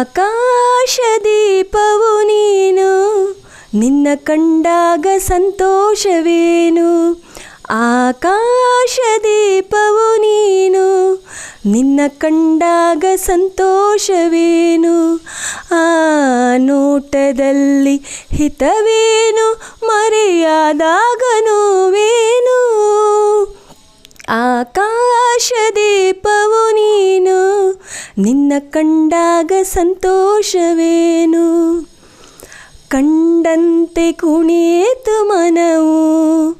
ಆಕಾಶದೀಪವು ನೀನು, ನಿನ್ನ ಕಂಡಾಗ ಸಂತೋಷವೇನು? ಆಕಾಶದೀಪವು ನೀನು, ನಿನ್ನ ಕಂಡಾಗ ಸಂತೋಷವೇನು? ಆ ನೋಟದಲ್ಲಿ ಹಿತವೇನು ಮರೆಯಾದಾಗ ನೋವೇನು ಆಕಾಶದೀಪವು ನೀನು ನಿನ್ನ ಕಂಡಾಗ ಸಂತೋಷವೇನು? ಕಂಡಂತೆ ಕುಣಿಯಿತು ಮನವು,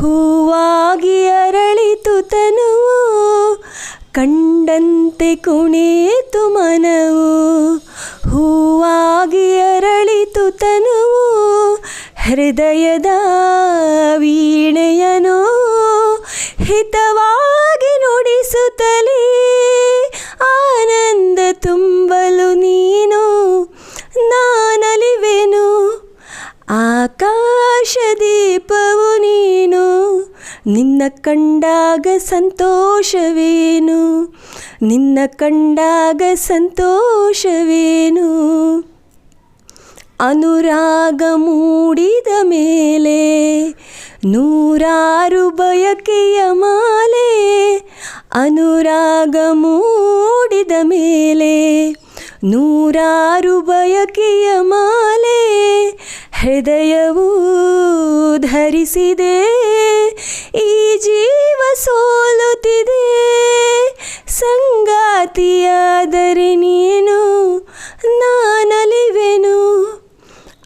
ಹೂವಾಗಿ ಅರಳಿತು ತನುವು. ಕಂಡಂತೆ ಕುಣಿಯಿತು ಮನವು, ಹೂವಾಗಿ ಅರಳಿತು ತನುವು. ಹೃದಯದ ವೀಣೆಯನು ಹಿತವಾಗಿ ಆಕಾಶದೀಪವು ನೀನು, ನಿನ್ನ ಕಂಡಾಗ ಸಂತೋಷವೇನು? ನಿನ್ನ ಕಂಡಾಗ ಸಂತೋಷವೇನು? ಅನುರಾಗ ಮೂಡಿದ ಮೇಲೆ, ನೂರಾರು ಬಯಕೆಯ ಮಾಲೆ, ಅನುರಾಗ ಮೂಡಿದ ಮೇಲೆ, ನೂರಾರು ಬಯಕೆಯ ಮಾಲೆ ಹೃದಯವು ಧರಿಸಿದೆ, ಈ ಜೀವ ಸೋಲುತ್ತಿದೆ. ಸಂಗಾತಿಯಾದರೆ ನೀನು ನಾನಲಿವೆನು.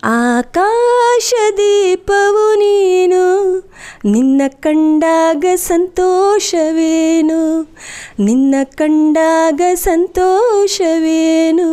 ಆಕಾಶ ದೀಪವು ನೀನು, ನಿನ್ನ ಕಂಡಾಗ ಸಂತೋಷವೇನು. ನಿನ್ನ ಕಂಡಾಗ ಸಂತೋಷವೇನು.